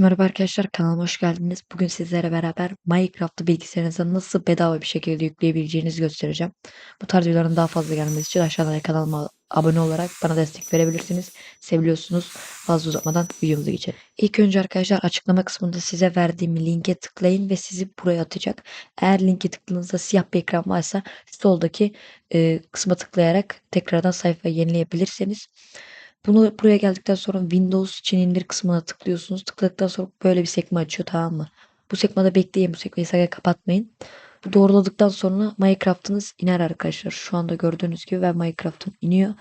Merhaba arkadaşlar kanalıma hoş geldiniz. Bugün sizlere beraber Minecraft'ı bilgisayarınıza nasıl bedava bir şekilde yükleyebileceğinizi göstereceğim. Bu tarz videoların daha fazla gelmesi için aşağıdan kanalıma abone olarak bana destek verebilirsiniz. Seviliyorsunuz. Fazla uzatmadan videomuza geçelim. İlk önce arkadaşlar açıklama kısmında size verdiğim linke tıklayın ve sizi buraya atacak. Eğer linke tıkladığınızda siyah bir ekran varsa soldaki e, kısma tıklayarak tekrardan sayfayı yenileyebilirsiniz. Bunu buraya geldikten sonra Windows için indir kısmına tıklıyorsunuz. Tıkladıktan sonra böyle bir sekme açıyor tamam mı? Bu sekmede bekleyin. Bu sekmeyi sakın kapatmayın. Bu doğruladıktan sonra Minecraft'ınız iner arkadaşlar. Şu anda gördüğünüz gibi ben Minecraft'ım iniyor.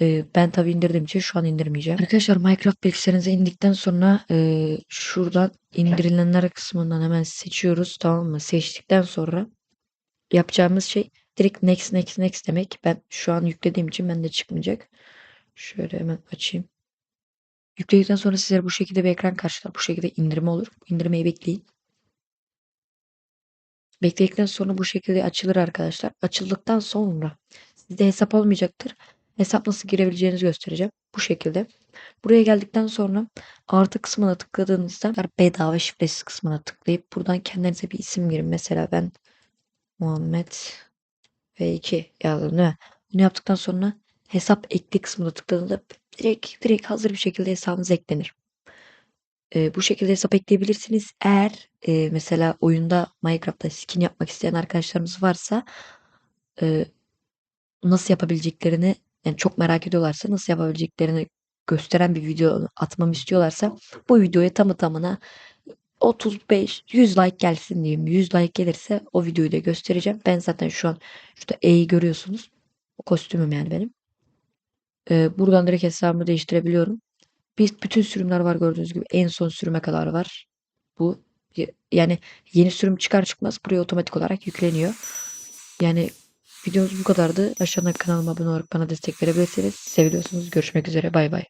Ee, ben tabi indirdiğim için şu an indirmeyeceğim. Arkadaşlar Minecraft bilgisayarınıza indikten sonra e, şuradan indirilenler kısmından hemen seçiyoruz. Tamam mı? Seçtikten sonra yapacağımız şey direkt next next next demek. Ben şu an yüklediğim için bende çıkmayacak. Şöyle hemen açayım. Yükledikten sonra sizlere bu şekilde bir ekran karşılar. Bu şekilde indirme olur. İndirmeyi bekleyin. Bekledikten sonra bu şekilde açılır arkadaşlar. Açıldıktan sonra sizde hesap olmayacaktır. Hesap nasıl girebileceğinizi göstereceğim. Bu şekilde. Buraya geldikten sonra artı kısmına tıkladığınızda bedava şifresiz kısmına tıklayıp buradan kendinize bir isim girin. Mesela ben Muhammed V2 yazdım değil mi? Bunu yaptıktan sonra hesap ekle kısmına tıkladığında direkt direkt hazır bir şekilde hesabınız eklenir. Ee, bu şekilde hesap ekleyebilirsiniz. Eğer e, mesela oyunda Minecraft'ta skin yapmak isteyen arkadaşlarımız varsa e, nasıl yapabileceklerini yani çok merak ediyorlarsa nasıl yapabileceklerini gösteren bir video atmamı istiyorlarsa bu videoya tamı tamına 35 100 like gelsin diyeyim. 100 like gelirse o videoyu da göstereceğim. Ben zaten şu an şurada E'yi görüyorsunuz. O kostümüm yani benim. Ee, buradan direkt hesabımı değiştirebiliyorum. Biz bütün sürümler var gördüğünüz gibi. En son sürüme kadar var. Bu yani yeni sürüm çıkar çıkmaz buraya otomatik olarak yükleniyor. Yani videomuz bu kadardı. Aşağıdan kanalıma abone olarak bana destek verebilirsiniz. Seviliyorsunuz. Görüşmek üzere. Bay bay.